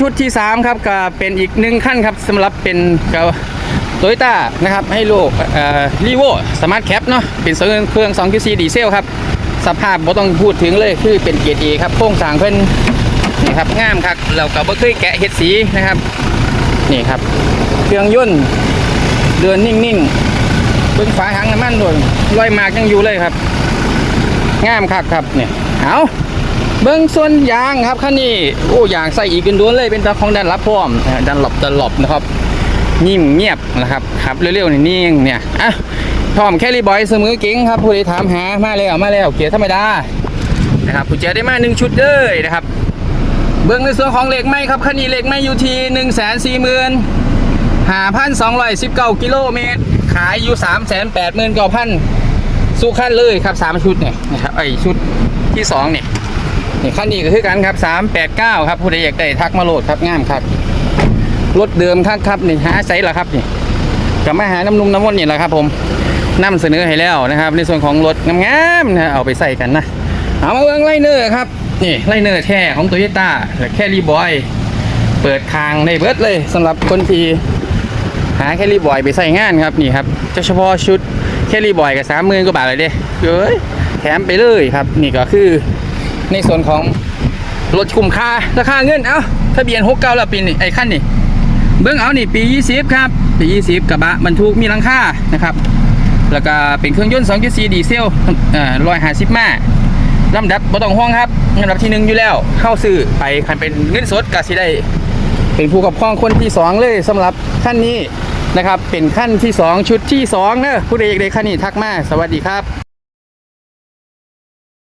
ชุดที่ 3 ครับก็เป็นอีกหนึ่งขั้นครับสำหรับเป็นโตโยต้านะครับให้ลูกรีโวสมาร์ทแคปเนาะเป็นเครื่อง2 QC ดีเซลครับ สภาพบ่ต้องพูดถึงเลยคือเป็นเกียร์เอครับโครงสางเพิ่นนี่ครับงามครับเราก็บ่เคยแกะเฮ็ดสีนะครับนี่ครับ เครื่องยนต์เดินนิ่งๆเบิ้งฝาถังน้ำมันด้วยรอยมากยังอยู่เลยครับงามครับครับเนี่ยเอา เบิ้องส่วนยางครับคันนี้โอ้ยางใส่อีกกันด้วนเลยเป็นตาของดันรับพร้อมดันหลบดันหลบนะครับนิ่มเงียบนะครับครับเร็วๆนี่นิ่เนี่ยอะพร้อมแคลี่บอยเสมอเก่งครับผู้ใดถามหามาแล้วมาแล้วเกียร์ธรรมดานะครับผู้เจได้มาหนึ่งชุดเลยนะครับ เบื้องในส่วนของเหล็กไหมครับคันนี้เหล็กไหมอยู่ที่หนึ่งแสนสี่หมื่นหาพันสองร้อยสิบเก้ากิโลเมตร ขายอยู่สามแสนแปดหมื่นเก้าพันสู้ขั้นเลยครับสามชุดเนี่ยนะครับไอชุดที่สองเนี่ย นี่ขั้นนี้ก็คือกันครับสามแปดเก้าครับผู้ใดอยากได้ทักมาโหลดครับงามครับรถเดิมครับครับนี่หาไซส์ละครับนี่กับมาหาน้ำนุ่มน้ำมันนี่แหละครับ ผมนำเสนอให้แล้วนะครับ ในส่วนของรถงามๆนะเอาไปใส่กันนะเอามาเบิ้งไลเนอร์ครับนี่ไลเนอร์แท้ของโตโยต้าและแครีบอยเปิดคางในเบิร์ดเลยสำหรับคนที่หาแครีบอยไปใส่งานครับนี่ครับเฉพาะชุดแครีบอยกับสามหมื่นกว่าบาทเลยเด้เฮ้ยแถมไปเลยครับ นี่ก็คือ ในส่วนของรถคุ้มค่าราคาเงินเอ้าทะเบียนหกเก้าละปีนี่ไอ้ขั้นนี่เบิ้องเอานี่ปี 20 ครับ ปี 20 กระบะบรรทุกมีหลังคานะครับ แล้วก็เป็นเครื่องยนต์2 4ดีเซลเอ่อ150ม้าลำดับบ่ต้องห่วงครับลำดับที่หนึ่งอยู่แล้วเข้าซื้อไปคันเป็นเงินสดก็สิได้ เป็นผู้กับครองคนที่สองเลยสำหรับขั้นนี้นะครับ เป็นขั้นที่สองชุดที่สองเนอะผู้ใดอยากได้ขั้นนี้ทักมาสวัสดีครับ